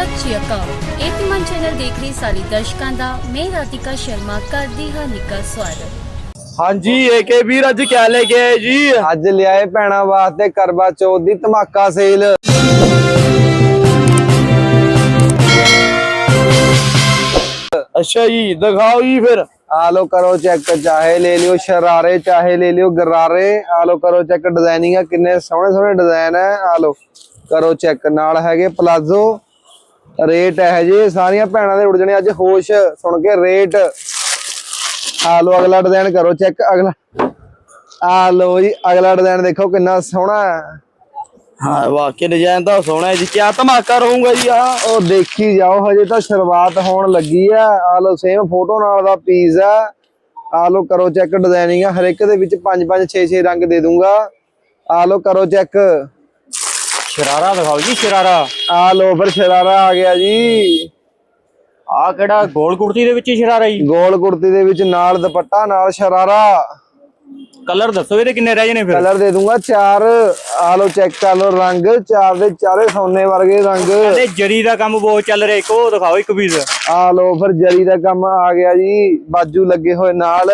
ਸਤਿ ਸ਼੍ਰੀ ਅਕਾਲ। ਏਪੀਮਨ ਚੈਨਲ ਦੇਖ ਰਹੀ ਸਾਰੀ ਦਰਸ਼ਕਾਂ ਦਾ ਮੈਂ ਰਾਧਿਕਾ ਸ਼ਰਮਾ ਕਰਦੀ ਹਾਂ ਨਿੱਘਾ ਸਵਾਗਤ। ਹਾਂਜੀ ਏਕੇ ਵੀਰ ਅੱਜ ਕਿਆ ਲੈ ਕੇ ਆਏ ਜੀ? ਅੱਜ ਲਿਆਏ ਭੈਣਾਂ ਵਾਸਤੇ ਕਰਵਾ ਚੌਥ ਦੀ ਧਮਾਕਾ ਸੇਲ। ਅੱਛਾ ਜੀ ਦਿਖਾਓ ਜੀ ਫਿਰ। ਆ ਲੋ ਕਰੋ ਚੈੱਕ ਚਾਹੇ ਲੈ ਲਿਓ ਸ਼ਰਾਰੇ ਚਾਹੇ ਲੈ ਲਿਓ ਗਰਾਰੇ। ਆ ਲੋ ਕਰੋ ਚੈੱਕ ਡਿਜ਼ਾਈਨਿੰਗ ਆ ਕਿੰਨੇ ਸੋਹਣੇ ਸੋਹਣੇ ਡਿਜ਼ਾਈਨ ਹੈ ਆ ਲੋ ਕਰੋ ਚੈੱਕ ਨਾਲ ਹੈਗੇ ਪਲਾਜ਼ੋ। ਰੇਟ ਹੈ ਜੀ ਸਾਰੀਆਂ ਭੈਣਾਂ ਦੇ ਉੜ ਜਣੇ ਅੱਜ ਹੋਸ਼ ਸੁਣ ਕੇ ਰੇਟ ਆ ਲੋ ਅਗਲਾ ਡਿਜ਼ਾਈਨ ਕਰੋ ਚੈੱਕ ਅਗਲਾ। ਆ ਲੋ ਜੀ ਅਗਲਾ ਡਿਜ਼ਾਈਨ ਦੇਖੋ ਕਿੰਨਾ ਸੋਹਣਾ ਹੈ। ਵਾਕਿਆ ਡਿਜ਼ਾਈਨ ਤਾਂ ਸੋਹਣਾ ਹੈ ਜੀ ਕਿਆ ਧਮਾਕਾ ਰਹੂਗਾ ਜੀ ਆ ਉਹ ਦੇਖੀ ਜਾਓ ਹਜੇ ਤਾਂ ਸ਼ੁਰੂਆਤ ਹੋਣ ਲੱਗੀ ਆ ਆ ਲੋ ਸੇਮ ਫੋਟੋ ਨਾਲ ਦਾ ਪੀਸ ਆ ਆ ਲੋ ਕਰੋ ਚੈੱਕ ਡਿਜ਼ਾਈਨਿੰਗ ਹਰ ਇੱਕ ਦੇ ਵਿੱਚ 5 5 6 6 ਰੰਗ ਦੇ ਦੂੰਗਾ। ਆ ਲੋ ਕਰੋ ਚੈੱਕ ਸ਼ਰਾਰਾ ਦਿਖਾਓ ਜੀ ਸ਼ਰਾਰਾ। ਆ ਲੋ ਫਿਰ ਸ਼ਰਾਰਾ ਆ ਗਿਆ ਜੀ। ਆ ਕਿਹੜਾ ਗੋਲ ਕੁੜਤੀ ਦੇ ਵਿੱਚ ਹੀ ਸ਼ਰਾਰਾ ਜੀ? ਗੋਲ ਕੁੜਤੀ ਦੇ ਵਿੱਚ ਨਾਲ ਦੁਪੱਟਾ ਨਾਲ ਸ਼ਰਾਰਾ। ਕਲਰ ਦੱਸੋ ਇਹਦੇ ਕਿੰਨੇ ਰਹਿ ਜਣੇ ਫਿਰ? ਕਲਰ ਦੇ ਦੂੰਗਾ ਚਾਰ। ਆ ਲੋ ਚੈੱਕ ਕਰ ਲੋ ਰੰਗ ਚਾਰ ਦੇ ਚਾਰੇ ਸੋਨੇ ਵਰਗੇ ਰੰਗ। ਤੇ ਜਰੀ ਦਾ ਕੰਮ ਬਹੁਤ ਚੱਲ ਰਿਹਾ ਇੱਕ ਉਹ ਦਿਖਾਓ ਇੱਕ ਪੀਸ ਆ ਲੋ ਫਿਰ ਜਰੀ ਦਾ ਕੰਮ ਆ ਗਿਆ ਜੀ ਬਾਜੂ ਲੱਗੇ ਹੋਏ ਨਾਲ।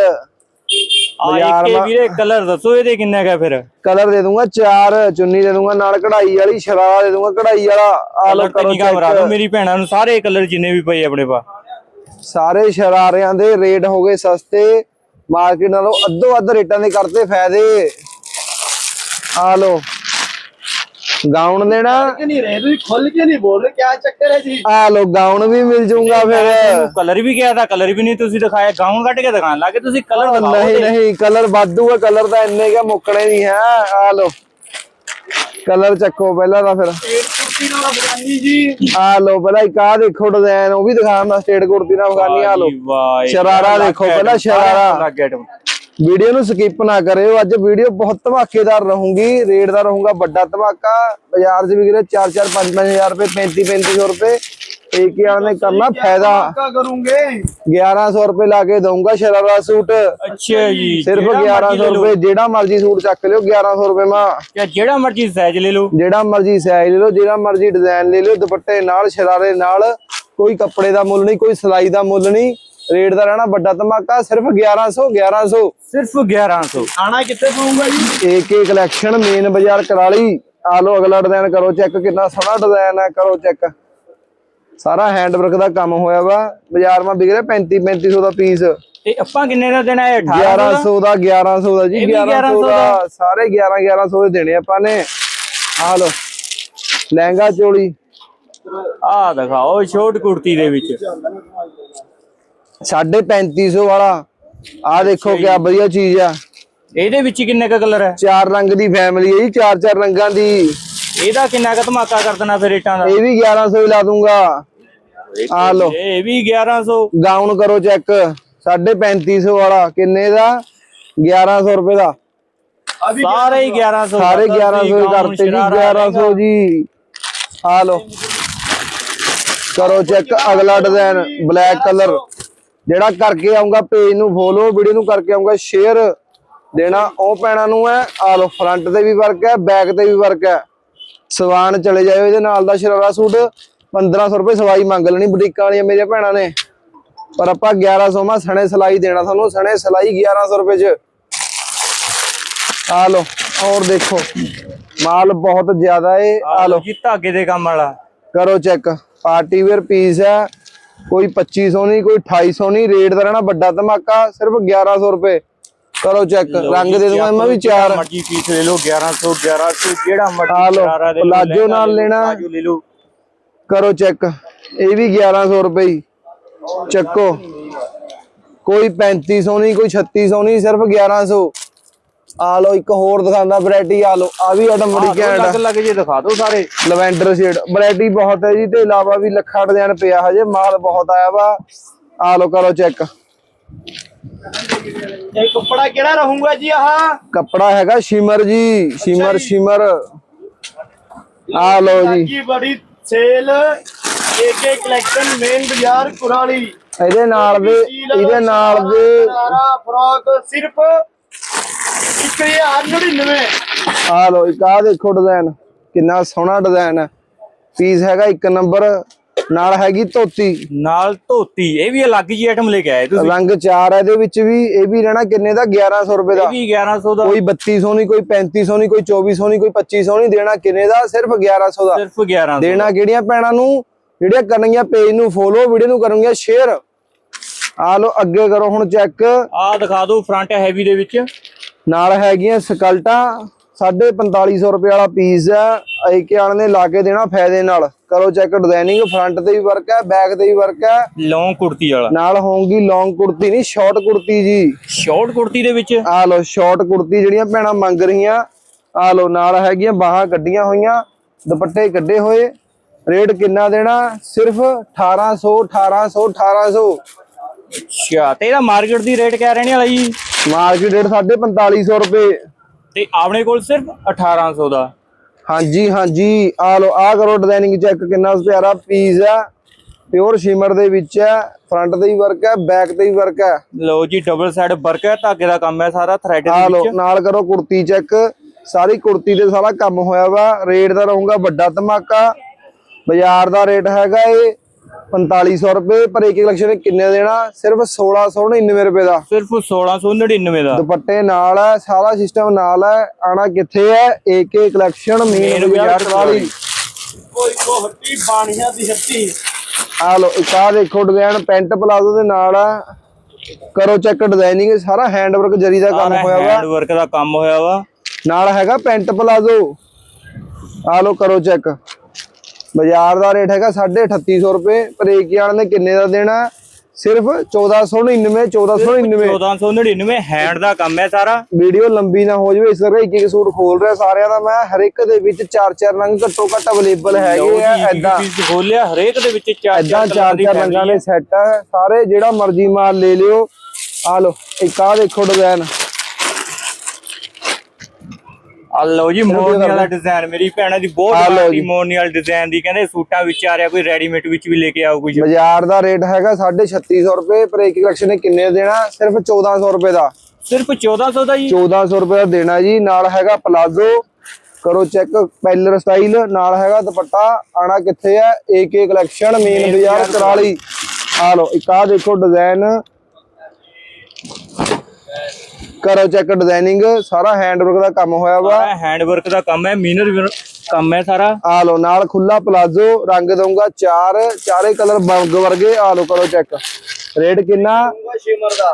ਬਾਜ਼ਾਰ ਇੱਕ ਮਾ- ਵੀਰੇ ਕਲਰ ਦੱਸੋ ਇਹਦੇ ਕਿੰਨੇ ਕਾ ਫਿਰ? ਕਲਰ ਦੇ ਦੂੰਗਾ ਚਾਰ ਚੁੰਨੀ ਦੇ ਦੂੰਗਾ ਨਾਲ ਕਢਾਈ ਵਾਲੀ ਸ਼ਰਾਰਾ ਦੇ ਦੂੰਗਾ ਕਢਾਈ ਵਾਲਾ ਆ ਲੋ ਕਲਰ ਕਰੋ ਨਹੀਂ ਕਮਰਾ check। ਦਿਓ ਮੇਰੀ ਭੈਣਾਂ ਨੂੰ ਸਾਰੇ ਕਲਰ ਜਿੰਨੇ ਵੀ ਪਏ ਆਪਣੇ ਪਾ। ਸਾਰੇ ਸ਼ਰਾਰਿਆਂ ਦੇ ਰੇਟ ਹੋ ਗਏ ਸਸਤੇ। ਮਾਰਕੀਟ ਨਾਲੋਂ ਅੱਧੋ ਅੱਧ ਰੇਟਾਂ ਦੇ ਕਰਤੇ ਫਾਇਦੇ। ਆ ਲੋ ਗਾਉਣ ਦੇਣਾ। ਕਿ ਨਹੀਂ ਰਹੇ ਤੁਸੀਂ ਖੁੱਲ ਕੇ ਨਹੀਂ ਬੋਲ ਰਹੇ ਕੀ ਚੱਕਰ ਹੈ ਜੀ? ਆ ਲੋ ਗਾਉਣ ਵੀ ਮਿਲ ਜਾਊਗਾ ਫਿਰ। ਕਲਰ ਵੀ ਕਿਹਾ ਤਾਂ ਕਲਰ ਵੀ ਨਹੀਂ ਤੁਸੀਂ ਦਿਖਾਇਆ ਗਾਉਣ ਕੱਢ ਕੇ ਦਿਖਾਣ ਲੱਗੇ ਤੁਸੀਂ ਕਲਰ ਨਹੀਂ ਨਹੀਂ ਕਲਰ ਵਾਧੂ ਹੈ ਕਲਰ ਤਾਂ ਇੰਨੇ ਕਿ ਮੁੱਕਣੇ ਨਹੀਂ ਹੈ। ਆ ਲੋ ਕਲਰ ਚੱਕੋ ਪਹਿਲਾਂ ਤਾਂ ਫਿਰ। ਕੁਰਤੀ ਨਾਲ ਅਫਗਾਨੀ ਜੀ। ਆ ਲੋ ਪਹਿਲਾਂ ਇੱਕ ਆ ਦੇਖੋ ਡਿਜ਼ਾਈਨ ਉਹ ਵੀ ਦਿਖਾਉਣ ਦਾ ਸਟੇਟ ਕੁਰਤੀ ਨਾਲ ਅਫਗਾਨੀ ਆ ਲੋ ਸ਼ਰਾਰਾ ਦੇਖੋ ਪਹਿਲਾਂ ਸ਼ਰਾਰਾ। ਵੀਡੀਓ ਨੂੰ ਸਕਿਪ ਨਾ ਕਰਿਓ। ਅੱਜ ਵੀਡੀਓ ਬਹੁਤ ਧਮਾਕੇਦਾਰ ਰਹੂਗੀ। ਰੇਟ ਦਾ ਰਹੂਗਾ ਵੱਡਾ ਧਮਾਕਾ। ਬਾਜ਼ਾਰ 'ਚ ਵਿਕ ਰਿਹਾ 4-4 5-5000 ਰੁਪਏ 35-3500 ਰੁਪਏ। ਇੱਕ ਹੀ ਨੇ ਕਰਨਾ ਫਾਇਦਾ। ਕਰੂੰਗੇ? 1100 ਰੁਪਏ ਲਾ ਕੇ ਦਊਂਗਾ ਸ਼ਰਾਰਾ ਸੂਟ। ਅੱਛਾ ਜੀ ਸਿਰਫ 1100 ਰੁਪਏ ਜਿਹੜਾ ਮਰਜ਼ੀ ਸੂਟ ਚੱਕ ਲਿਓ 1100 ਰੁਪਏ ਮਾ। ਜਿਹੜਾ ਮਰਜ਼ੀ ਸਾਈਜ਼ ਲੈ ਲਓ। ਜਿਹੜਾ ਮਰਜ਼ੀ ਸਾਈਜ਼ ਲੈ ਲਓ ਜਿਹੜਾ ਮਰਜ਼ੀ ਡਿਜ਼ਾਈਨ ਲੈ ਲਓ ਦੁਪੱਟੇ ਨਾਲ ਸ਼ਰਾਰੇ ਨਾਲ। ਕੋਈ ਕੱਪੜੇ ਦਾ ਮੁੱਲ ਨਹੀਂ ਕੋਈ ਸਲਾਈ ਦਾ ਮੁੱਲ ਨਹੀਂ। ਰੇਟ ਦਾ ਰਹਿਣਾ ਵੱਡਾ ਧਮਾਕਾ ਸਿਰਫ 1100 1100 ਸਿਰਫ 1100 ਆਣਾ ਕਿੱਥੇ ਪਊਗਾ ਜੀ? ਏਕੇ ਕਲੈਕਸ਼ਨ ਮੇਨ ਬਾਜ਼ਾਰ ਕਰਾਲੀ ਆ ਲੋ ਅਗਲਾ ਡਿਜ਼ਾਈਨ ਕਰੋ ਚੈੱਕ ਕਿੰਨਾ ਸੋਹਣਾ ਡਿਜ਼ਾਈਨ ਹੈ ਕਰੋ ਚੈੱਕ ਸਾਰਾ ਹੈਂਡ ਵਰਕ ਦਾ ਕੰਮ ਹੋਇਆ ਵਾ। ਬਾਜ਼ਾਰ ਮਾ ਵਿਕ 35 3500 ਦਾ ਪੀਸ ਤੇ ਆਪਾਂ ਕਿੰਨੇ ਦਾ ਦੇਣਾ ਹੈ? 1800 ਦਾ? 1100 ਦਾ ਜੀ 1100 ਦਾ। ਸਾਰੇ 11 1100 ਦੇ ਦੇਣੇ ਆਪਾਂ ਨੇ। ਆ ਲੋ ਲਹਿੰਗਾ ਚੋਲੀ। ਆ ਦਿਖਾਓ ਸ਼ੋਰਟ ਕੁੜਤੀ ਦੇ ਵਿੱਚ। 3500 ਵਾਲਾ। ਆ ਦੇਖੋ ਕਿਆ ਵਧੀਆ ਚੀਜ਼ ਆ। ਇਹਦੇ ਵਿੱਚ ਕਿੰਨੇ ਕ ਕਲਰ ਹੈ ਚਾਰ ਰੰਗ ਦੀ ਫੈਮਿਲੀ ਹੈ ਜੀ ਚਾਰ ਚਾਰ ਰੰਗਾਂ ਦੀ। ਇਹਦਾ ਕਿੰਨਾ ਕ ਧਮਾਕਾ ਕਰ ਦੇਣਾ ਫਿਰ ਰੇਟਾਂ ਦਾ? ਇਹ ਵੀ 1100 ਹੀ ਲਾ ਦੂੰਗਾ। ਆ ਲੋ ਇਹ ਵੀ 1100 ਗਾਊਨ ਕਰੋ ਚੈੱਕ 3500 ਵਾਲਾ। ਕਿੰਨੇ ਦਾ? 1100 ਰੁਪਏ ਦਾ। ਸਾਰੇ ਹੀ 1100 ਸਾਰੇ 1100 ਹੀ ਕਰਤੇ ਜੀ 1100 ਜੀ। ਆ ਲੋ ਕਰੋ ਚੈੱਕ ਅਗਲਾ ਡਿਜ਼ਾਈਨ ਬਲੈਕ ਕਲਰ ਜਿਹੜਾ ਕਰਕੇ ਆਉਂਗਾ ਪੇਜ ਨੂੰ ਫੋਲੋ ਵੀਡੀਓ ਨੂੰ ਕਰਕੇ ਆਉਂਗਾ ਸ਼ੇਅਰ ਦੇਣਾ ਉਹ ਪੈਣਾ ਨੂੰ ਹੈ। ਆ ਲੋ ਫਰੰਟ ਤੇ ਵੀ ਵਰਕ ਹੈ ਬੈਕ ਤੇ ਵੀ ਵਰਕ ਹੈ। ਸਵਾਨ ਚਲੇ ਜਾਇਓ ਇਹਦੇ ਨਾਲ ਦਾ ਸ਼ਰਾਰਾ ਸੂਟ। 1500 ਰੁਪਏ ਸਵਾਈ ਮੰਗ ਲੈਣੀ ਬੁਟੀਕਾਂ ਵਾਲੀਆਂ ਮੇਰੀਆਂ ਭੈਣਾਂ ਨੇ। ਪਰ ਆਪਾਂ 1100 ਮਾ ਸਣੇ ਸਲਾਈ ਦੇਣਾ ਤੁਹਾਨੂੰ ਸਣੇ ਸਲਾਈ 1100 ਰੁਪਏ ਚ। ਆ ਲੋ ਔਰ ਦੇਖੋ ਮਾਲ ਬਹੁਤ ਜ਼ਿਆਦਾ ਏ। ਆ ਲੋ ਜੀ ਧਾਗੇ ਦੇ ਕੰਮ ਵਾਲਾ। ਕਰੋ ਚੈੱਕ ਪਾਰਟੀ ਵੇਅਰ ਪੀਸ ਹੈ। ਕੋਈ 2500 ਨਹੀਂ ਕੋਈ 2800 ਨਹੀਂ ਰੇਟ ਦਾ ਰਹਿਣਾ ਵੱਡਾ ਧਮਾਕਾ ਸਿਰਫ 1100 ਰੁਪਏ ਕਰੋ ਚੈੱਕ ਰੰਗ ਦੇ ਦੂੰਗਾ ਮੈਂ ਵੀ ਚਾਰ ਮਰਜ਼ੀ ਪੀਸ ਲੈ ਲਓ 1100 1100 ਜਿਹੜਾ ਮਰਜ਼ੀ ਸ਼ਰਾਰਾ ਦੇ ਲਹਿੰਗਾ ਨਾਲ ਲੈਣਾ। ਲੈ ਲਓ ਕਰੋ ਚੈੱਕ ਇਹ ਵੀ 1100 ਰੁਪਏ। ਚੱਕੋ ਕੋਈ 3500 ਨਹੀਂ ਕੋਈ 3600 ਨਹੀਂ ਸਿਰਫ 1100 ਆ ਲਓ ਇੱਕ ਹੋਰ ਦਿਖਾਉਂਦਾ ਵੈਰਾਈਟੀ ਆ ਲਓ ਆ ਵੀ ਆਟਮ ਬੜੀ ਘੈਂਟ ਆ। ਲੱਗ ਜੇ ਦਿਖਾ ਦਿਓ ਸਾਰੇ। ਲਵੈਂਡਰ ਸ਼ੇਡ ਵੈਰਾਈਟੀ ਬਹੁਤ ਹੈ ਜੀ ਤੇ ਇਲਾਵਾ ਵੀ ਲੱਖਾਂ ਡਿਜ਼ਾਈਨ ਪਿਆ ਹਜੇ ਮਾਲ ਬਹੁਤ ਆਇਆ ਵਾ। ਆ ਲਓ ਕਰੋ ਚੈੱਕ ਇਹ ਕੱਪੜਾ ਕਿਹੜਾ ਰਹੂਗਾ ਜੀ ਆਹ? ਕੱਪੜਾ ਹੈਗਾ ਸ਼ਿਮਰ ਜੀ ਸ਼ਿਮਰ ਸ਼ਿਮਰ। ਆ ਲਓ ਜੀ। ਕੀ ਬੜੀ ਸੇਲ ਏਕੇ ਕਲੈਕਸ਼ਨ ਮੇਨ ਬਾਜ਼ਾਰ ਕੁਰਾਲੀ। ਇਹਦੇ ਨਾਲ ਦੇ ਇਹਦੇ ਨਾਲ ਦੇ ਫਰਾਕ ਸਿਰਫ 1099 ਆ ਲੋ ਇੱਕ ਆ ਦੇਖੋ ਡਿਜ਼ਾਈਨ ਕਿੰਨਾ ਸੋਹਣਾ ਡਿਜ਼ਾਈਨ ਹੈ। ਪੀਸ ਹੈਗਾ ਇੱਕ ਨੰਬਰ ਨਾਲ ਹੈਗੀ ਧੋਤੀ। ਨਾਲ ਧੋਤੀ ਇਹ ਵੀ ਅਲੱਗ ਜੀ ਆਈਟਮ ਲੈ ਕੇ ਆਏ ਤੁਸੀਂ। ਰੰਗ ਚਾਰ ਹੈ ਇਹਦੇ ਵਿੱਚ ਵੀ ਇਹ ਵੀ ਰਹਿਣਾ ਕਿੰਨੇ ਦਾ? 1100 ਰੁਪਏ ਦਾ। ਇਹ ਵੀ 1100 ਦਾ। ਕੋਈ 3200 ਨਹੀਂ ਕੋਈ 3500 ਨਹੀਂ ਕੋਈ 2400 ਨਹੀਂ ਕੋਈ 2500 ਨਹੀਂ ਦੇਣਾ ਕਿੰਨੇ ਦਾ? ਸਿਰਫ 1100 ਦਾ। ਸਿਰਫ 1100 ਦੇਣਾ ਕਿਹੜੀਆਂ ਪੈਣਾ ਨੂੰ? ਜਿਹੜੀਆਂ ਕਰਨਗੀਆਂ ਪੇਜ ਨੂੰ ਫੋਲੋ ਵੀਡੀਓ ਨੂੰ ਕਰਨਗੀਆਂ ਸ਼ੇਅਰ ਆ ਲੋ ਅੱਗੇ ਕਰੋ ਹੁਣ ਚੈੱਕ ਆ ਦਿਖਾ ਦਿਓ ਫਰੰਟ ਹੈਵੀ ਦੇ ਵਿੱਚ। ਨਾਲ ਹੈਗੀਆਂ ਸਕਲਟਾਂ 4500 ਰੁਪਏ ਵਾਲਾ ਪੀਸ ਹੈ ਆਈਕੇ ਵਾਲੇ ਨੇ ਲਾ ਕੇ ਦੇਣਾ ਫਾਇਦੇ ਨਾਲ। ਕਰੋ ਚੈੱਕ ਡਿਜ਼ਾਈਨਿੰਗ ਫਰੰਟ ਤੇ ਵੀ ਵਰਕ ਹੈ ਬੈਕ ਤੇ ਵੀ ਵਰਕ ਹੈ ਲੌਂਗ ਕੁੜਤੀ ਵਾਲਾ। ਨਾਲ ਹੋਊਗੀ ਲੌਂਗ ਕੁੜਤੀ ਨਹੀਂ ਸ਼ਾਰਟ ਕੁੜਤੀ ਜੀ। ਸ਼ਾਰਟ ਕੁੜਤੀ ਦੇ ਵਿੱਚ? ਆ ਲੋ ਸ਼ਾਰਟ ਕੁੜਤੀ ਜਿਹੜੀਆਂ ਭੈਣਾਂ ਮੰਗ ਰਹੀਆਂ। ਆ ਲੋ ਨਾਲ ਹੈਗੀਆਂ ਬਾਹਾਂ ਕੱਢੀਆਂ ਹੋਈਆਂ। ਦੁਪੱਟੇ ਕੱਢੇ ਹੋਏ। ਰੇਟ ਕਿੰਨਾ ਦੇਣਾ? ਸਿਰਫ 1800 1800 1800 ਅੱਛਾ ਤੇ ਇਹਦਾ ਮਾਰਕੀਟ ਦੀ ਰੇਟ ਕਿਆ ਰਹਿਣੇ ਵਾਲਾ ਜੀ? ਮਾਰਕੀਟ ਰੇਟ 4500 ਰੁਪਏ। ਤੇ ਆਪਣੇ ਕੋਲ ਸਿਰਫ 1800 ਦਾ। ਹਾਂਜੀ ਹਾਂਜੀ। ਆ ਲੋ ਆ ਕਰੋ ਡਿਜ਼ਾਈਨਿੰਗ ਚੈੱਕ ਕਿੰਨਾ ਪਿਆਰਾ ਪੀਸ ਆ। ਪਿਓਰ ਸ਼ਿਮਰ ਦੇ ਵਿੱਚ ਹੈ ਫਰੰਟ ਤੇ ਵੀ ਵਰਕ ਹੈ ਬੈਕ ਤੇ ਵੀ ਵਰਕ ਹੈ ਲਓ ਜੀ ਡਬਲ ਸਾਈਡ ਵਰਕ ਹੈ ਧਾਗੇ ਦਾ ਕੰਮ ਹੈ ਸਾਰਾ ਥ੍ਰੈਡ ਆ ਦੇ ਲੋ ਵਿੱਚ। ਨਾਲ ਕਰੋ ਕੁੜਤੀ ਚੈੱਕ ਸਾਰੀ ਕੁੜਤੀ ਤੇ ਸਾਰਾ ਕੰਮ ਹੋਇਆ ਵਾ। ਰੇਟ ਦਾ ਰਹੂਗਾ ਵੱਡਾ ਧਮਾਕਾ। ਬਾਜ਼ਾਰ ਦਾ ਰੇਟ ਹੈਗਾ ਇਹ 4500 ਰੁਪਏ ਪਰ ਇੱਕ ਕਲੈਕਸ਼ਨ ਕਿੰਨੇ ਦੇਣਾ? ਸਿਰਫ 1699 ਰੁਪਏ ਦਾ। ਸਿਰਫ 1699 ਦਾ। ਦੁਪੱਟੇ ਨਾਲ ਹੈ ਸਾਰਾ ਸਿਸਟਮ ਨਾਲ ਹੈ। ਆਣਾ ਕਿੱਥੇ ਹੈ? ਏਕੇ ਕਲੈਕਸ਼ਨ ਮੇਨ ਬਾਜ਼ਾਰ ਬਾਜ਼ਾਰ ਕਰਾਲੀ ਕੋਈ ਕੋ ਹੱਟੀ ਬਾਣੀਆਂ ਦੀ ਹੱਟੀ। ਆ ਲੋ ਇੱਕ ਆ ਦੇਖੋ ਡਿਜ਼ਾਈਨ ਪੈਂਟ ਪਲਾਜ਼ੋ ਦੇ ਨਾਲ ਆ ਕਰੋ ਚੈੱਕ ਡਿਜ਼ਾਈਨਿੰਗ ਸਾਰਾ ਹੈਂਡ ਵਰਕ ਜਰੀ ਦਾ ਕੰਮ ਹੋਇਆ ਵਾ। ਹੈਂਡ ਵਰਕ ਦਾ ਕੰਮ ਹੋਇਆ ਵਾ। ਨਾਲ ਹੈਗਾ ਪੈਂਟ ਪਲਾਜ਼ੋ। ਆ ਲੋ ਕਰੋ ਚੈੱਕ ਬਾਜ਼ਾਰ ਦਾ ਰੇਟ ਹੈਗਾ 3850 ਰੁਪਏ। ਪਰ ਏਕੀ ਵਾਲੇ ਨੇ ਕਿੰਨੇ ਦਾ ਦੇਣਾ? ਸਿਰਫ 1499 1499 1499 ਹੈਂਡ ਦਾ ਕੰਮ ਹੈ ਸਾਰਾ। ਵੀਡੀਓ ਲੰਬੀ ਨਾ ਹੋ ਜਾਵੇ ਇਸ ਕਰਕੇ ਇੱਕ ਇੱਕ ਸੂਟ ਖੋਲ ਰਿਹਾ ਸਾਰਿਆਂ ਦਾ ਮੈਂ। ਹਰ ਇੱਕ ਦੇ ਵਿੱਚ ਚਾਰ ਚਾਰ ਰੰਗ ਘੱਟੋ ਘੱਟ ਅਵੇਲੇਬਲ ਹੈਗੇ ਆ ਐਦਾਂ ਪੀਸ ਖੋਲਿਆ ਹਰੇਕ ਦੇ ਵਿੱਚ ਚਾਰ ਚਾਰ ਚਾਰ ਚਾਰ ਰੰਗਾਂ ਦੇ ਸੈੱਟ ਆ। ਸਾਰੇ ਜਿਹੜਾ ਮਰਜ਼ੀ ਮਾਲ ਲੈ ਲਿਓ। ਆ ਲੋ ਇੱਕ ਆ ਦੇਖੋ ਡਿਜ਼ਾਈਨ ਆ ਲਓ ਜੀ ਮੋਰਨੀ ਵਾਲਾ ਡਿਜ਼ਾਈਨ ਮੇਰੀ ਭੈਣਾਂ ਦੀ ਬਹੁਤ ਲਓ ਜੀ। ਮੋਰਨੀ ਵਾਲਾ ਡਿਜ਼ਾਈਨ ਦੀ ਕਹਿੰਦੇ ਸੂਟਾਂ ਵਿੱਚ ਆ ਰਿਹਾ ਕੋਈ ਰੈਡੀਮੇਡ ਵਿੱਚ ਵੀ ਲੈ ਕੇ ਆਓ ਕੁਝ ਬਾਜ਼ਾਰ ਦਾ ਰੇਟ ਹੈਗਾ 3600 ਰੁਪਏ ਪਰ ਇੱਕ ਕਲੈਕਸ਼ਨ ਨੇ ਕਿੰਨੇ ਦੇਣਾ? ਸਿਰਫ 1400 ਰੁਪਏ ਦਾ। ਸਿਰਫ 1400 ਦਾ ਜੀ। 1400 ਰੁਪਏ ਦਾ ਦੇਣਾ ਜੀ ਨਾਲ ਹੈਗਾ ਪਲਾਜ਼ੋ ਕਰੋ ਚੈੱਕ ਪੈਲਰ ਸਟਾਈਲ ਨਾਲ ਹੈਗਾ ਦੁਪੱਟਾ। ਆਣਾ ਕਿੱਥੇ ਹੈ? ਏਕੇ ਕਲੈਕਸ਼ਨ ਮੇਨ ਬਾਜ਼ਾਰ ਕਰਾਲੀ। ਆ ਲੋ ਇੱਕ ਆ ਦੇਖੋ ਡਿਜ਼ਾਈਨ ਕਰੋ ਚੈੱਕ ਡਿਜ਼ਾਈਨਿੰਗ ਸਾਰਾ ਹੈਂਡ ਵਰਕ ਦਾ ਕੰਮ ਹੋਇਆ ਵਾ। ਹੈਂਡ ਵਰਕ ਦਾ ਕੰਮ ਹੈ ਮੀਨਰ ਕੰਮ ਹੈ ਸਾਰਾ। ਆ ਲੋ ਨਾਲ ਖੁੱਲਾ ਪਲਾਜ਼ੋ ਰੰਗ ਦਊਂਗਾ ਚਾਰ ਚਾਰੇ ਕਲਰ ਬੰਗ ਵਰਗੇ ਆ ਲੋ ਕਰੋ ਚੈੱਕ ਰੇਟ ਕਿੰਨਾ?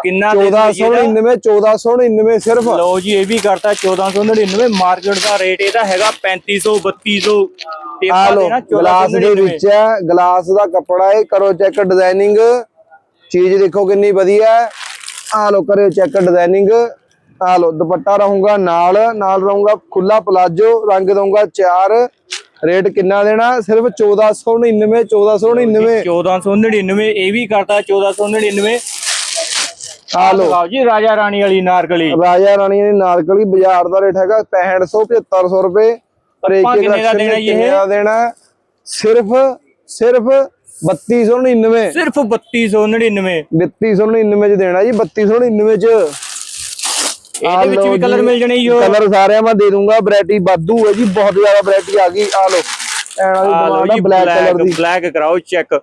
ਕਿੰਨਾ ਦੇ ਦਿਓ ਜੀ ਇਹਦਾ? 1499 1499 ਸਿਰਫ। ਲਓ ਜੀ ਇਹ ਵੀ ਕਰਤਾ 1499 ਮਾਰਕੀਟ ਦਾ ਰੇਟ ਇਹਦਾ ਹੈਗਾ 3500 3200 ਤੇ ਆ ਆਪਾਂ ਲੋ ਦੇਣਾ ਗਲਾਸ ਦੇ 1499 ਵਿੱਚ ਹੈ ਗਲਾਸ ਦਾ ਕੱਪੜਾ ਹੈ ਕਰੋ ਚੈੱਕ ਡਿਜ਼ਾਈਨਿੰਗ ਚੀਜ਼ ਦੇਖੋ ਕਿੰਨੀ ਵਧੀਆ ਹੈ। ਆ ਲੋ ਕਰਿਓ ਚੈੱਕ ਡਿਜ਼ਾਈਨਿੰਗ ਆ ਲੋ ਦੁਪੱਟਾ ਰਹੂਗਾ ਨਾਲ ਨਾਲ ਰਹੂਗਾ ਖੁੱਲਾ ਪਲਾਜੋ ਰੰਗ ਦਊਂਗਾ ਚਾਰ। ਰੇਟ ਕਿੰਨਾ ਦੇਣਾ? ਸਿਰਫ 1499 1499 1499 ਇਹ ਵੀ ਕਰਤਾ 1499 ਆ ਲੋ ਲਓ। ਜੀ ਰਾਜਾ ਰਾਣੀ ਵਾਲੀ ਨਾਰਕਲੀ। ਰਾਜਾ ਰਾਣੀ ਨਾਰਕਲੀ ਬਾਜ਼ਾਰ ਦਾ ਰੇਟ ਹੈਗਾ 6500 7500 ਰੁਪਏ। ਪਰ ਇੱਕ ਇੱਕ ਦਾ ਦੇਣਾ? ਸਿਰਫ ਸਿਰਫ 3299. ਸਿਰਫ 3299 3299 ਚ ਦੇਣਾ ਜੀ 3299 ਚ। ਇਹਦੇ ਵਿੱਚ ਵੀ ਕਲਰ ਮਿਲ ਜਣੇ ਜੀ ਉਹ। ਕਲਰ ਸਾਰਿਆਂ ਮੈਂ ਦੇ ਦੂੰਗਾ ਵੈਰਾਈਟੀ ਵਾਧੂ ਹੈ ਜੀ ਬਹੁਤ ਜ਼ਿਆਦਾ ਵੈਰਾਈਟੀ ਆ ਗਈ। ਆ ਲੋ ਐਣਾ ਜੀ ਬਲੈਕ ਕਲਰ ਦੀ। ਬਲੈਕ ਕਰਾਓ ਚੈੱਕ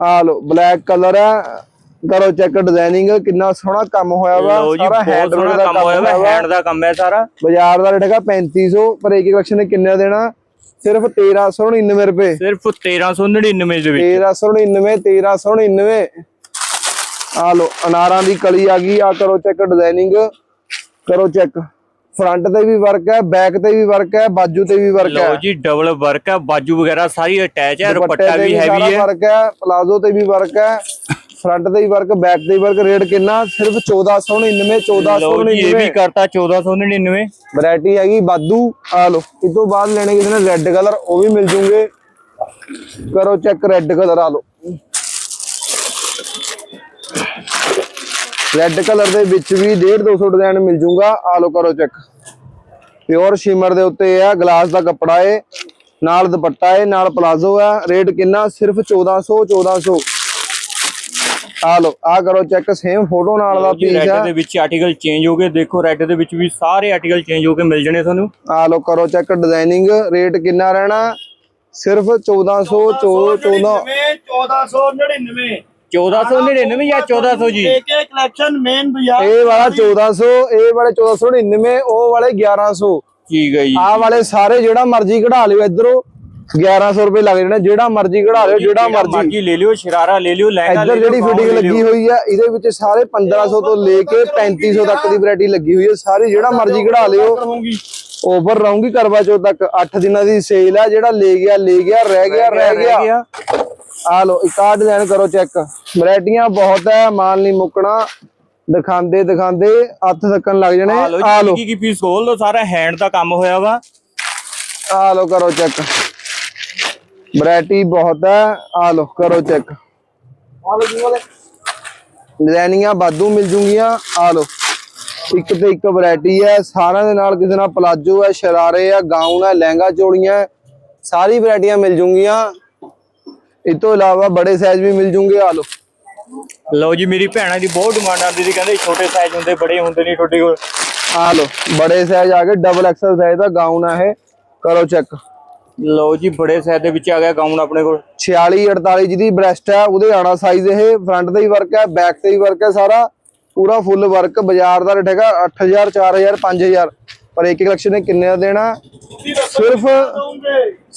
ਆ ਲੋ ਬਲੈਕ ਕਲਰ ਆ। ਕਰੋ ਚੈੱਕ ਡਿਜ਼ਾਈਨਿੰਗ ਕਿੰਨਾ ਸੋਹਣਾ ਕੰਮ ਹੋਇਆ ਵਾ ਸਾਰਾ ਹੈਂਡ ਦਾ ਕੰਮ ਹੋਇਆ ਵਾ ਹੈਂਡ ਦਾ ਕੰਮ ਹੈ ਸਾਰਾ। ਬਾਜ਼ਾਰ ਦਾ ਰੇਟ ਹੈਗਾ 3500 ਪਰ ਇੱਕ ਕਲੈਕਸ਼ਨ ਨੇ ਕਿੰਨੇ ਦੇਣਾ? ਸਿਰਫ 1399 ਰੁਪਏ। ਸਿਰਫ 1399 ਦੇ ਵਿੱਚ। 1399 1399 ਆ ਲੋ ਅਨਾਰਾਂ ਦੀ ਕਲੀ ਆ ਗਈ ਆ ਕਰੋ ਚੈੱਕ ਡਿਜ਼ਾਈਨਿੰਗ ਕਰੋ ਚੈੱਕ ਫਰੰਟ ਤੇ ਵੀ ਵਰਕ ਹੈ ਬੈਕ ਤੇ ਵੀ ਵਰਕ ਹੈ ਬਾਜੂ ਤੇ ਵੀ ਵਰਕ ਹੈ। ਲਓ ਜੀ ਡਬਲ ਵਰਕ ਹੈ ਬਾਜੂ ਵਗੈਰਾ ਸਾਰੀ ਅਟੈਚ ਹੈ ਦੁਪੱਟੇ ਵੀ ਹੈਵੀ ਹੈ। ਵਰਕ ਹੈ ਪਲਾਜ਼ੋ ਤੇ ਵੀ ਵਰਕ ਹੈ। ਫਰੰਟ ਤੇ ਵੀ ਵਰਕ ਬੈਕ ਤੇ ਵੀ ਵਰਕ ਰੇਟ ਕਿੰਨਾ? ਸਿਰਫ 1499 ਲਓ ਜੀ ਇਹ ਵੀ 1499 ਕਰਤਾ 1499 ਵੈਰਾਈਟੀ ਹੈਗੀ ਬਾਦੂ ਆ ਲੋ ਇਸ ਤੋਂ ਬਾਅਦ ਲੈਣੇ ਕਿਸੇ ਨੇ ਰੈੱਡ ਕਲਰ ਉਹ ਵੀ ਮਿਲ ਜੂਗੇ। ਕਰੋ ਚੈੱਕ ਰੈੱਡ ਕਲਰ ਆ ਲੋ ਰੈੱਡ ਕਲਰ ਦੇ ਵਿੱਚ ਵੀ 1.5 200 ਡਿਜ਼ਾਈਨ ਮਿਲ ਜੂਗਾ। ਆ ਲੋ ਕਰੋ ਚੈੱਕ ਪਿਓਰ ਸ਼ਿਮਰ ਦੇ ਉੱਤੇ ਆ ਗਲਾਸ ਦਾ ਕੱਪੜਾ ਏ ਨਾਲ ਦੁਪੱਟਾ ਏ ਨਾਲ ਪਲਾਜ਼ੋ ਆ। ਰੇਟ ਕਿੰਨਾ? ਸਿਰਫ 1400 1400 ਆ ਲੋ ਆ ਕਰੋ ਚੈੱਕ ਸੇਮ ਫੋਟੋ ਨਾਲ ਦਾ ਪੀਸ ਰੈੱਡ ਆ। ਦੇ ਵਿੱਚ ਆਰਟੀਕਲ ਚੇਂਜ ਹੋ ਗਏ। ਦੇਖੋ ਰੈੱਡ ਦੇ ਵਿੱਚ ਵੀ ਸਾਰੇ ਆਰਟੀਕਲ ਚੇਂਜ ਹੋ ਕੇ ਮਿਲ ਜਣੇ ਤੁਹਾਨੂੰ। ਆ ਲੋ ਕਰੋ ਚੈੱਕ ਡਿਜ਼ਾਈਨਿੰਗ ਰੇਟ ਕਿੰਨਾ ਰਹਿਣਾ? ਸਿਰਫ 1400 ਚੋ 14 1499 1499 ਜਾਂ 1400 ਜੀ? ਏਕੇ ਕਲੈਕਸ਼ਨ ਮੇਨ ਬਾਜ਼ਾਰ ਇਹ ਵਾਲਾ 1400 ਇਹ ਵਾਲੇ 1499 ਉਹ ਵਾਲੇ 1100 ਠੀਕ ਹੈ ਜੀ। ਆਹ ਵਾਲੇ ਸਾਰੇ ਜਿਹੜਾ ਮਰਜ਼ੀ ਕਢਾ ਲਿਓ ਇਧਰੋਂ। 1100 ਰੁਪਏ ਲੱਗ ਜਾਣੇ ਜਿਹੜਾ ਮਰਜ਼ੀ ਕਢਾ ਲਿਓ ਜਿਹੜਾ ਮਰਜ਼ੀ। ਲੈ ਲਿਓ ਸ਼ਰਾਰਾ ਲੈ ਲਿਓ ਲਹਿੰਗਾ ਇੱਧਰ ਜਿਹੜੀ ਫਿਟਿੰਗ ਲੱਗੀ ਹੋਈ ਆ ਇਹਦੇ ਵਿੱਚ ਸਾਰੇ 1500 ਤੋਂ ਲੈ ਕੇ 3500 ਤੱਕ ਦੀ ਵੈਰਾਈਟੀ ਲੱਗੀ ਹੋਈ ਹੈ ਸਾਰੀ ਜਿਹੜਾ ਮਰਜ਼ੀ ਕਢਾ ਲਿਓ। ਓਵਰ ਰਹੂੰਗੀ ਕਰਵਾ ਚੌਥ ਤੱਕ। 8 ਦਿਨਾਂ ਦੀ ਸੇਲ ਆ ਜਿਹੜਾ ਲੈ ਗਿਆ ਲੈ ਗਿਆ ਰਹਿ ਗਿਆ ਰਹਿ ਗਿਆ ਆ ਲੋ ਇੱਕ ਆ ਡਿਜ਼ਾਈਨ ਕਰੋ ਚੈੱਕ ਵੈਰਾਈਟੀਆਂ ਬਹੁਤ ਹੈ ਮਾਲ ਨਹੀਂ ਮੁੱਕਣਾ। ਦਿਖਾਉਂਦੇ ਦਿਖਾਉਂਦੇ ਹੱਥ ਥੱਕਣ ਲੱਗ ਜਾਣੇ। ਆ ਲੋ ਜੀ ਕੀ ਪੀਸ ਖੋਲ ਲੋ ਸਾਰਾ ਹੈਂਡ ਦਾ ਕੰਮ ਹੋਇਆ ਵਾ। ਆ ਲੋ ਕਰੋ ਚੈੱਕ ਵੈਰਾਈਟੀ ਬਹੁਤ ਹੈ। ਆ ਲੋ ਕਰੋ ਚੈੱਕ ਡਿਜ਼ਾਈਨੀਆਂ ਬਾਦੂ ਮਿਲ ਜੂਗੀਆਂ। ਆ ਲੋ ਇੱਕ ਤੇ ਇੱਕ ਵੈਰਾਈਟੀ ਹੈ। ਸਾਰਿਆਂ ਦੇ ਨਾਲ ਕਿਸੇ ਨਾਲ ਪਲਾਜੋ ਹੈ ਸ਼ਰਾਰੇ ਹੈ ਗਾਊਨ ਹੈ ਲਹਿੰਗਾ ਚੋਲੀਆਂ ਹੈ ਸਾਰੀ ਵੈਰਾਈਟੀਆਂ ਮਿਲ ਜੂਗੀਆਂ। ਇਸ ਤੋਂ ਇਲਾਵਾ ਬੜੇ ਸਾਈਜ਼ ਵੀ ਮਿਲ ਜੂਗੇ। ਆ ਲੋ ਲਓ ਜੀ ਮੇਰੀ ਭੈਣਾਂ ਦੀ ਬਹੁਤ ਡਿਮਾਂਡ ਆਉਂਦੀ ਸੀ। ਕਹਿੰਦੇ ਛੋਟੇ ਸਾਈਜ਼ ਹੁੰਦੇ ਬੜੇ ਹੁੰਦੇ ਨਹੀਂ ਤੁਹਾਡੇ ਕੋਲ। ਆ ਲੋ ਬੜੇ ਸਾਈਜ਼ ਆ ਗਏ। ਡਬਲ ਐਕਸਲ ਸਾਈਜ਼ ਦਾ ਗਾਊਨ ਹੈ ਇਹ। ਕਰੋ ਚੈੱਕ ਲਓ ਜੀ ਬੜੇ ਸਾਈਜ਼ ਦੇ ਵਿੱਚ ਆ ਗਿਆ ਗਾਊਨ ਆਪਣੇ ਕੋਲ। 46 48 ਜਿਹਦੀ ਬ੍ਰੈਸਟ ਹੈ ਉਹਦੇ ਆਣਾ ਸਾਈਜ਼ ਇਹ ਫਰੰਟ ਤੇ ਹੀ ਵਰਕ ਹੈ ਬੈਕ ਤੇ ਹੀ ਵਰਕ ਹੈ ਸਾਰਾ। ਪੂਰਾ ਫੁੱਲ ਵਰਕ ਬਾਜ਼ਾਰ ਦਾ ਰੇਟ ਹੈਗਾ 8000 4000 5000 ਪਰ ਇੱਕ ਕਲੈਕਸ਼ਨ ਨੇ ਕਿੰਨੇ ਦਾ ਦੇਣਾ? ਸਿਰਫ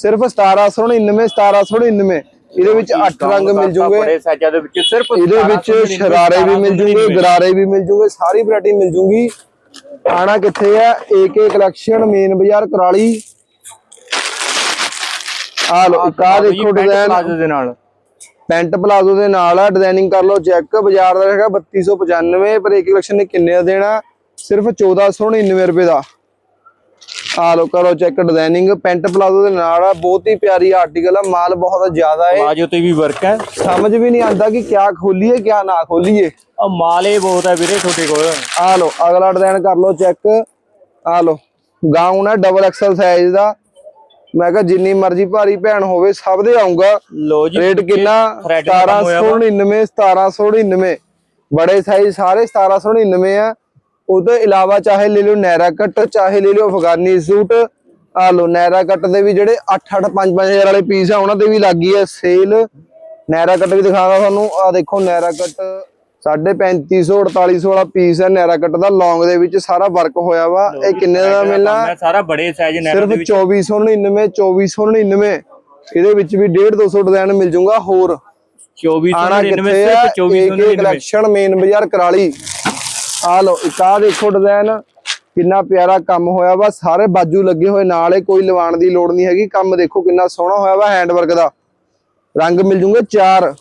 ਸਿਰਫ 1799 1799 ਇਹਦੇ ਵਿੱਚ 8 ਰੰਗ ਮਿਲ ਜੂਗੇ। ਬੜੇ ਸਾਈਜ਼ਾਂ ਦੇ ਵਿੱਚ ਸਿਰਫ ਇਹਦੇ ਵਿੱਚ 1799 ਸ਼ਰਾਰੇ ਵੀ ਮਿਲ ਜੂਗੇ ਗਰਾਰੇ ਵੀ ਮਿਲ ਜੂਗੇ ਸਾਰੀ ਵੈਰਾਈਟੀ ਮਿਲ ਜੂਗੀ। ਆਣਾ ਕਿੱਥੇ ਹੈ? ਏਕੇ ਕਲੈਕਸ਼ਨ ਮੇਨ ਬਾਜ਼ਾਰ ਕਰਾਲੀ। ਆ ਲੋ ਇੱਕ ਆ ਦੇਖੋ ਡਿਜ਼ਾਈਨ ਪਲਾਜ਼ੋ ਦੇ ਨਾਲ। ਪੈਂਟ ਪਲਾਜ਼ੋ ਦੇ ਨਾਲ ਆ ਡਿਜ਼ਾਈਨਿੰਗ ਕਰ ਲਓ ਚੈੱਕ ਬਾਜ਼ਾਰ ਦਾ ਹੈਗਾ 3295 ਪਰ ਇੱਕ ਕਲੈਕਸ਼ਨ ਨੇ ਕਿੰਨੇ ਦਾ ਦੇਣਾ? ਸਿਰਫ 1499 ਰੁਪਏ ਦਾ। ਆ ਲੋ ਕਰੋ ਚੈੱਕ ਡਿਜ਼ਾਈਨਿੰਗ ਪੈਂਟ ਪਲਾਜ਼ੋ ਦੇ ਨਾਲ ਆ ਬਹੁਤ ਹੀ ਪਿਆਰੀ ਆਰਟੀਕਲ ਆ ਮਾਲ ਬਹੁਤ ਜ਼ਿਆਦਾ ਹੈ ਪਲਾਜ਼ੋ ਤੇ ਵੀ ਵਰਕ ਹੈ। ਸਮਝ ਵੀ ਨਹੀਂ ਆਉਂਦਾ ਕਿ ਕਿਆ ਖੋਲੀਏ ਕਿਆ ਨਾ ਖੋਲੀਏ। ਆ ਮਾਲੇ ਬਹੁਤ ਹੈ ਵੀਰੇ ਤੁਹਾਡੇ ਕੋਲ। ਆ ਲੋ ਅਗਲਾ ਡਿਜ਼ਾਈਨ ਕਰ ਲਓ ਚੈੱਕ ਆ ਲੋ ਗਾਊਨ ਹੈ ਡਬਲ ਐਕਸਲ ਸਾਈਜ਼ ਦਾ। ਮੈਂ ਕਿਹਾ ਜਿੰਨੀ ਮਰਜ਼ੀ ਭਾਰੀ ਭੈਣ ਹੋਵੇ ਸਭ ਦੇ ਆਉਂਗਾ ਲਓ ਜੀ ਰੇਟ ਕਿੰਨਾ? Thread ਦਾ ਕੰਮ ਹੋਇਆ ਵਾ। 1799 1799 ਬੜੇ ਸਾਈਜ਼ ਸਾਰੇ 1799 ਆ। ਉਹ ਤੋਂ ਇਲਾਵਾ ਚਾਹੇ ਲੈ ਲਓ ਨੈਰਾ ਕੱਟ ਚਾਹੇ ਲੈ ਲਓ ਅਫਗਾਨੀ ਸੂਟ। ਆ ਲਓ ਨੈਰਾ ਕੱਟ ਦੇ ਵੀ ਜਿਹੜੇ 8 8 5 5000 ਵਾਲੇ ਪੀਸ ਆ ਉਹਨਾਂ ਤੇ ਵੀ ਲੱਗੀ ਹੈ ਸੇਲ ਨੈਰਾ ਕੱਟ ਵੀ ਦਿਖਾਉਂਦਾ ਤੁਹਾਨੂੰ। ਆ ਦੇਖੋ ਨੈਰਾ ਕੱਟ। 3500 4800 ਵਾਲਾ ਪੀਸ ਹੈ ਨੈਰਾ ਕੱਟ ਦਾ। ਲੌਂਗ ਦੇ ਵਿੱਚ ਸਾਰਾ ਵਰਕ ਹੋਇਆ ਵਾ। ਇਹ ਕਿੰਨੇ ਦਾ ਮਿਲਣਾ ਸਾਰਾ ਬੜੇ ਸਾਈਜ਼ ਨੈਟ ਸਿਰਫ ਦੇ ਵਿੱਚ। 2499 2499 ਇਹਦੇ ਵਿੱਚ ਵੀ 1.5 200 ਡਿਜ਼ਾਈਨ ਮਿਲ ਜਾਊਗਾ ਹੋਰ। ਆਣਾ 2499 ਕਿੱਥੇ ਆ? ਸਿਰਫ ਏਕੇ 2499 ਕਲੈਕਸ਼ਨ ਮੇਨ ਬਾਜ਼ਾਰ ਕਰਾਲੀ। ਆ ਲਓ ਇੱਕ ਆ ਦੇਖੋ ਡਿਜ਼ਾਈਨ ਕਿੰਨਾ ਪਿਆਰਾ ਕੰਮ ਹੋਇਆ ਵਾ। ਸਾਰੇ ਬਾਜੂ ਲੱਗੇ ਹੋਏ ਨਾਲ। ਕੋਈ ਲਵਾਉਣ ਦੀ ਲੋੜ ਨਹੀਂ ਹੈਗੀ। ਕੰਮ ਦੇਖੋ ਕਿੰਨਾ ਸੋਹਣਾ ਹੋਇਆ ਵਾ ਹੈਂਡ ਵਰਕ ਦਾ। ਰੰਗ ਮਿਲ ਜੂਗੇ ਚਾਰ।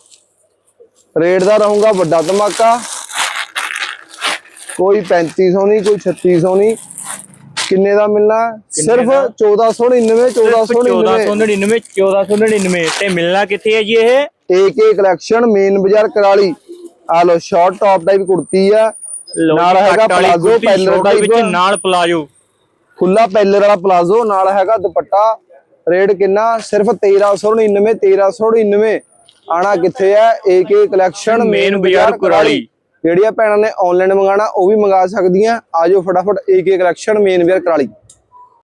ਰੇਟ ਦਾ ਰਹੂਗਾ ਵੱਡਾ ਧਮਾਕਾ। ਕੋਈ 3500 ਨਹੀਂ ਕੋਈ 3600 ਨਹੀਂ। ਕਿੰਨੇ ਦਾ ਮਿਲਣਾ? ਸਿਰਫ 1499 1499 1499 1499 ਤੇ ਮਿਲਣਾ ਕਿੱਥੇ ਹੈ ਜੀ ਇਹ? ਏਕੇ ਕਲੈਕਸ਼ਨ ਮੇਨ ਬਾਜ਼ਾਰ ਕਰਾਲੀ। ਆ ਲੋ ਸ਼ਾਰਟ ਟਾਪ ਟਾਈਪ ਕੁੜਤੀ ਆ। ਨਾਲ ਹੈਗਾ ਪਲਾਜ਼ੋ ਪੈਲਰ ਦੇ ਵਿੱਚ ਨਾਲ ਪਲਾਜ਼ੋ ਖੁੱਲਾ ਪੈਲਰ ਵਾਲਾ ਪਲਾਜ਼ੋ ਨਾਲ ਹੈਗਾ ਦੁਪੱਟਾ। ਰੇਟ ਕਿੰਨਾ? ਸਿਰਫ 1399 1399 ਆਣਾ ਕਿੱਥੇ ਆ? ਏਕੇ ਕਲੈਕਸ਼ਨ ਮੇਨ ਬਾਜ਼ਾਰ ਕੁਰਾਲੀ। ਜਿਹੜੀਆਂ ਭੈਣਾਂ ਨੇ ਆਨਲਾਈਨ ਮੰਗਾਣਾ ਉਹ ਵੀ ਮੰਗਾ ਸਕਦੀਆਂ। ਆਜੋ ਫਟਾਫਟ ਏਕੇ ਕਲੈਕਸ਼ਨ ਮੇਨ ਬਾਜ਼ਾਰ ਕਰਾਲੀ।